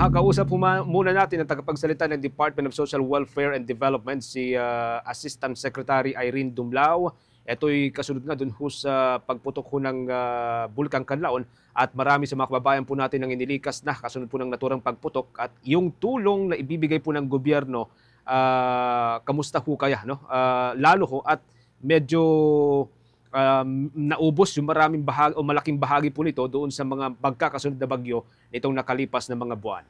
makakausap muna natin ang tagapagsalita ng Department of Social Welfare and Development, si ah, Assistant Secretary Irene Dumlao. Ito'y kasunod na dun ho sa pagputok ho ng ah, Bulkang Kanlaon at marami sa mga kababayan po natin ang inilikas na kasunod po ng naturang pagputok at yung tulong na ibibigay po ng gobyerno, ah, kamusta ho kaya? No? Ah, lalo ho at medyo um, naubos yung maraming bahagi o malaking bahagi po nito doon sa mga pagkakasunod na bagyo nitong nakalipas na mga buwan.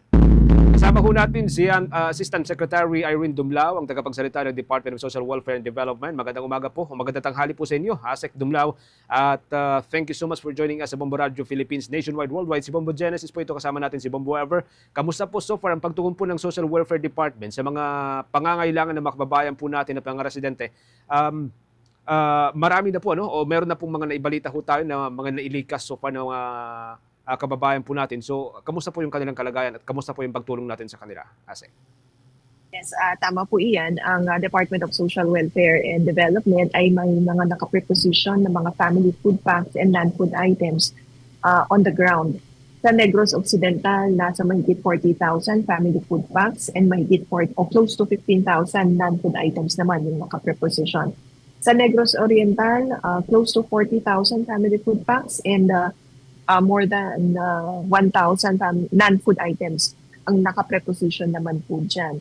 Kasama ho natin si uh, Assistant Secretary Irene Dumlao, ang tagapagsalita ng Department of Social Welfare and Development. Magandang umaga po, magandang tanghali po sa inyo, Asek Dumlao. At uh, thank you so much for joining us sa Bombo Radio Philippines Nationwide Worldwide. Si Bombo Genesis po ito, kasama natin si Bombo Ever. Kamusta po so far ang pagtugon po ng Social Welfare Department sa mga pangangailangan ng mga kababayan po natin na mga residente? Um, Ah, marami na po ano o meron na pong mga naibalita ho tayo na mga nailikas so far ng mga ah, kababayan po natin. So, kamusta po yung kanilang kalagayan at kamusta po yung pagtulong natin sa kanila? Ase. Yes, ah, tama po iyan. Ang ah, Department of Social Welfare and Development ay may mga nakapreposition ng mga family food packs and non-food items ah, on the ground. Sa Negros Occidental, nasa mahigit 40,000 family food packs and mahigit 40, o close to 15,000 non-food items naman yung nakapreposition. Sa Negros Oriental, ah, close to 40,000 family food packs and ah, ah, more than ah, 1,000 fam- non-food items ang nakapreposition naman po dyan.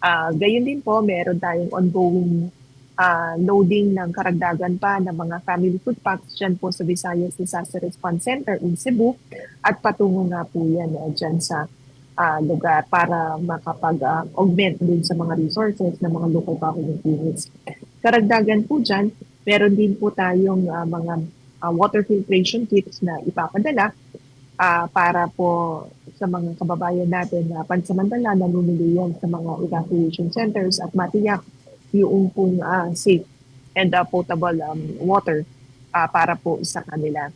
Ah, gayon din po, meron tayong ongoing ah, loading ng karagdagan pa ng mga family food packs dyan po sa Visayas Disaster Response Center in Cebu at patungo nga po yan eh, dyan sa ah, lugar para makapag-augment din sa mga resources ng mga local government units. Karagdagan po dyan, meron din po tayong ah, mga ah, water filtration kits na ipapadala ah, para po sa mga kababayan natin na pansamantala nanunuluyan sa mga evacuation centers at matiyak yung pong ah, safe and ah, potable um, water ah, para po sa kanila.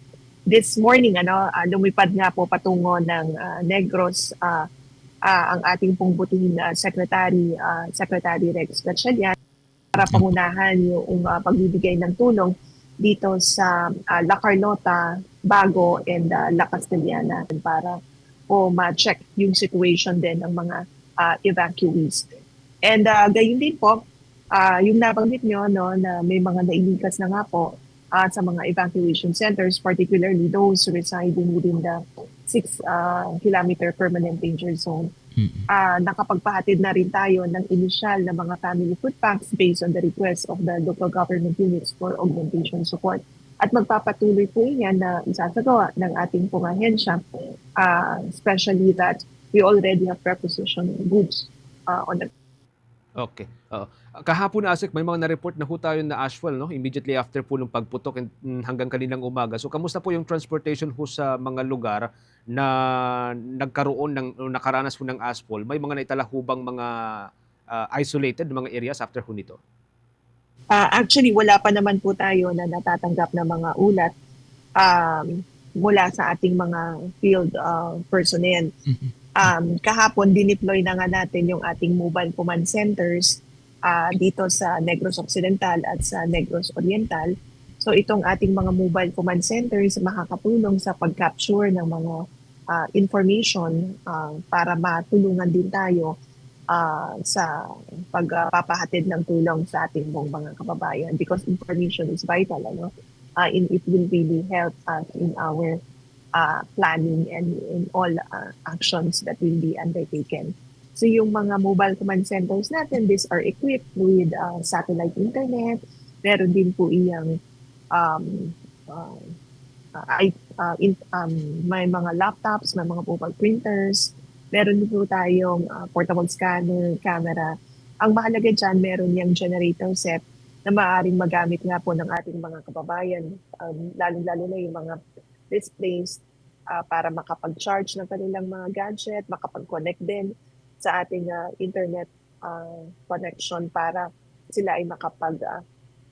This morning, ano, ah, lumipad nga po patungo ng ah, Negros ah, ah, ang ating pong butihing ah, Secretary, ah, Secretary Rex Gatchalian para pangunahan yung ah, pagbibigay ng tulong dito sa ah, La Carlota, Bago, and ah, La Castellana para po ma-check yung situation din ng mga ah, evacuees. And uh, gayon din po, ah, yung nabanggit nyo no, na may mga nailikas na nga po ah, sa mga evacuation centers, particularly those residing within the 6 kilometer permanent danger zone. Ah, nakapagpahatid na rin tayo ng initial na mga family food packs based on the request of the local government units for augmentation support. At magpapatuloy po yan na isasagawa ng ating pong ahensya, ah, especially that we already have preposition goods ah, on the Okay. Oo. Kahapon na Asek, may mga na-report na ho tayo na ashfall no? immediately after po ng pagputok and, mm, hanggang kaninang umaga. So kamusta po yung transportation ho sa mga lugar na nagkaroon ng o nakaranas po ng ashfall? May mga naitala ho bang mga ah, isolated mga areas after ho nito? Ah, actually, wala pa naman po tayo na natatanggap na mga ulat um, mula sa ating mga field ah, personnel. Um, kahapon, dineploy na nga natin yung ating mobile command centers ah, dito sa Negros Occidental at sa Negros Oriental. So itong ating mga mobile command centers makakatulong sa pag-capture ng mga ah, information ah, para matulungan din tayo ah, sa pagpapahatid ng tulong sa ating buong mga kababayan because information is vital ano uh, in it will really help us in our uh, planning and in all uh, actions that will be undertaken. So yung mga mobile command centers natin, these are equipped with uh, satellite internet. Meron din po iyang um, uh, I- uh, in, um, may mga laptops, may mga mobile printers. Meron din po tayong uh, portable scanner, camera. Ang mahalaga dyan, meron yung generator set na maaaring magamit nga po ng ating mga kababayan, um, lalo-lalo na yung mga displays ah, para makapag-charge ng kanilang mga gadget, makapag-connect din sa ating ah, internet ah, connection para sila ay makapag ah,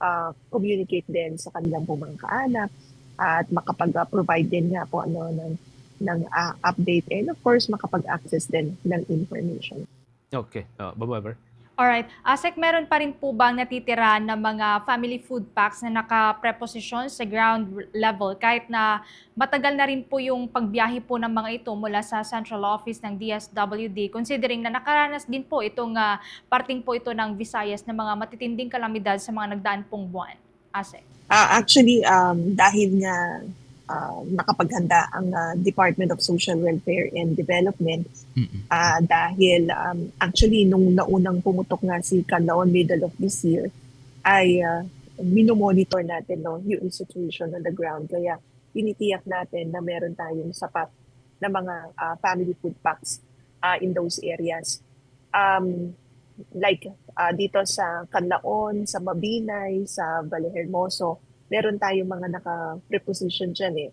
ah, communicate din sa kanilang mga kaanak at makapag-provide din nga po ano ng ng ah, update and of course makapag-access din ng information. Okay. Uh, Bobo Ever? Alright. Asek, meron pa rin po bang natitira na mga family food packs na naka-preposition sa ground level kahit na matagal na rin po yung pagbiyahe po ng mga ito mula sa central office ng DSWD considering na nakaranas din po itong ah, parting po ito ng Visayas na mga matitinding kalamidad sa mga nagdaan pong buwan. Asek. Ah, actually, um, dahil nga ah, nakapaghanda ang ah, Department of Social Welfare and Development Mm-mm. ah, dahil um, actually nung naunang pumutok nga si Canlaon middle of this year ay uh, minomonitor natin no, yung situation on the ground. Kaya tinitiyak natin na meron tayong sapat na mga ah, family food packs ah, in those areas. Um, like ah, dito sa Canlaon, sa Mabinay, sa Vallehermoso, meron tayong mga naka-preposition dyan eh,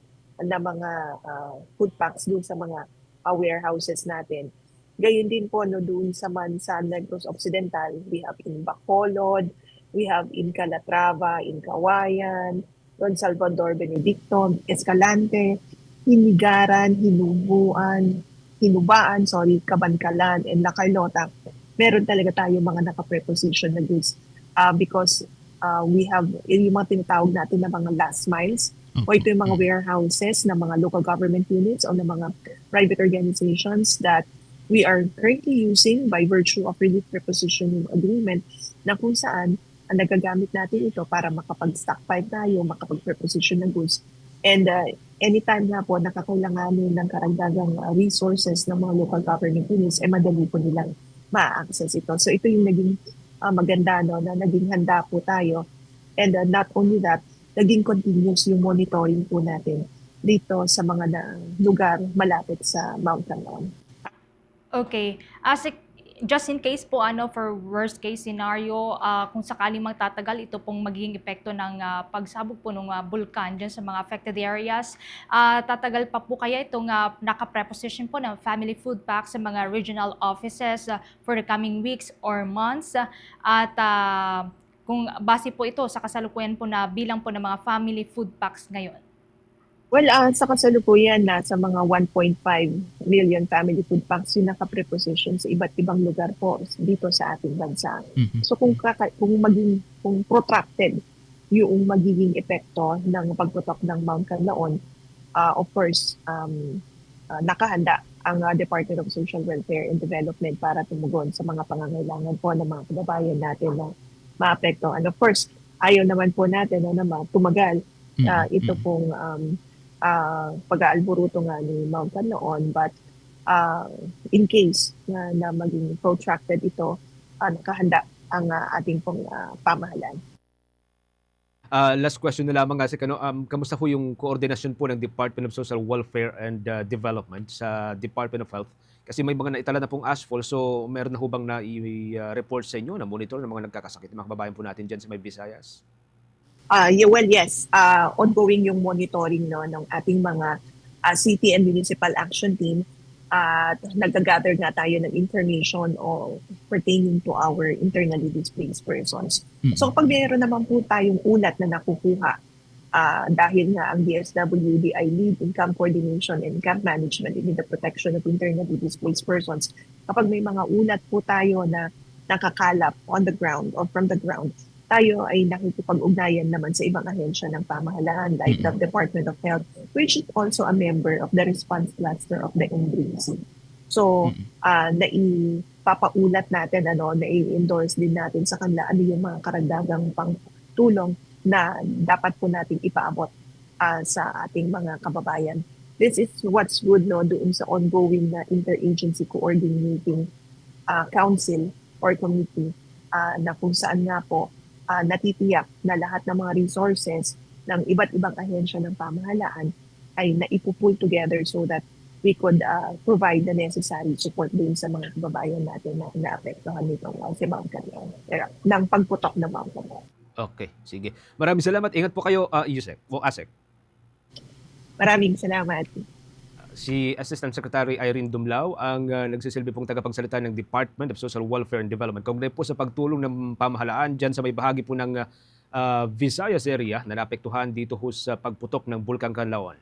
na mga ah, food packs dun sa mga ah, warehouses natin. Gayun din po no, dun sa man sa Negros Occidental, we have in Bacolod, we have in Calatrava, in Kawayan, Don Salvador Benedicto, Escalante, Hinigaran, Hinubuan, Hinubaan, sorry, Kabankalan, and La Carlota. Meron talaga tayo mga naka-preposition na goods uh, because uh, we have yung mga tinatawag natin na mga last miles o ito yung mga warehouses ng mga local government units o ng mga private organizations that we are currently using by virtue of relief prepositioning agreement na kung saan ang nagagamit natin ito para makapag-stockpile tayo, makapag-preposition ng goods. And uh, anytime nga po nakakailanganin ng karagdagang uh, resources ng mga local government units, eh madali po nilang ma-access ito. So ito yung naging uh, maganda no, na naging handa po tayo. And uh, not only that, naging continuous yung monitoring po natin dito sa mga na, lugar malapit sa Mount Canlaon. Okay. Asik, just in case po ano for worst case scenario ah, kung sakaling magtatagal ito pong magiging epekto ng ah, pagsabog po ng ah, bulkan dyan sa mga affected areas. Ah, tatagal pa po kaya itong ah, naka-preposition po ng family food pack sa mga regional offices ah, for the coming weeks or months. At ah, kung base po ito sa kasalukuyan po na bilang po ng mga family food packs ngayon Well, uh, sa kasalukuyan, nasa mga 1.5 million family food packs yung naka-preposition sa iba't ibang lugar po dito sa ating bansa. Mhm. So kung, kaka- kung maging kung protracted yung magiging epekto ng pagputok ng Mount Canlaon, uh, of course, um, uh, nakahanda ang uh, Department of Social Welfare and Development para tumugon sa mga pangangailangan po ng mga kababayan natin na maapektuhan. Of course, ayaw naman po natin na naman tumagal uh, ito Mm-mm. pong um, uh, pag-aalburuto nga ni Mount Canlaon but uh, in case na, na maging protracted ito, uh, nakahanda ang uh, ating pong uh, pamahalaan. Ah, last question na lamang kasi kano um, kamusta ho yung koordinasyon po ng Department of Social Welfare and ah, Development sa Department of Health? Kasi may mga naitala na pong asphalt, so meron na ho bang na-report sa inyo na monitor ng mga nagkakasakit, mga kababayan po natin dyan sa may Visayas? Uh, yeah, well, yes, uh, ongoing yung monitoring no, ng ating mga uh, city and municipal action team at nag-gather nga tayo ng information o pertaining to our internally displaced persons. Mm-mm. So pag mayroon naman po tayong ulat na nakukuha ah, dahil nga ang DSWD ay lead in camp coordination and camp management in the protection of internally displaced persons, kapag may mga ulat po tayo na nakakalap on the ground or from the ground, tayo ay nakikipag-ugnayan naman sa ibang ahensya ng pamahalaan like the Department of Health, which is also a member of the response cluster of the NDC. So, Mm-mm. ah naipapaulat natin, ano, na-endorse din natin sa kanila ano yung mga karagdagang pang tulong na dapat po natin ipaabot ah, sa ating mga kababayan. This is what's good no doon sa ongoing na interagency coordinating ah, council or committee ah, na kung saan nga po ah, natitiyak na lahat ng mga resources ng iba't ibang ahensya ng pamahalaan ay naipupull together so that we could uh, provide the necessary support din sa mga kababayan natin na naapektuhan nitong uh, si Mount Canlaon, eh, ng pagputok ng Mount Canlaon. Okay, sige. Maraming salamat. Ingat po kayo, uh, Yusek. O Asek. Maraming salamat. Si Assistant Secretary Irene Dumlao ang uh, nagsisilbi pong tagapagsalita ng Department of Social Welfare and Development. Kaugnay po sa pagtulong ng pamahalaan dyan sa may bahagi po ng uh, Visayas area na naapektuhan dito ho sa pagputok ng Bulkang Canlaon.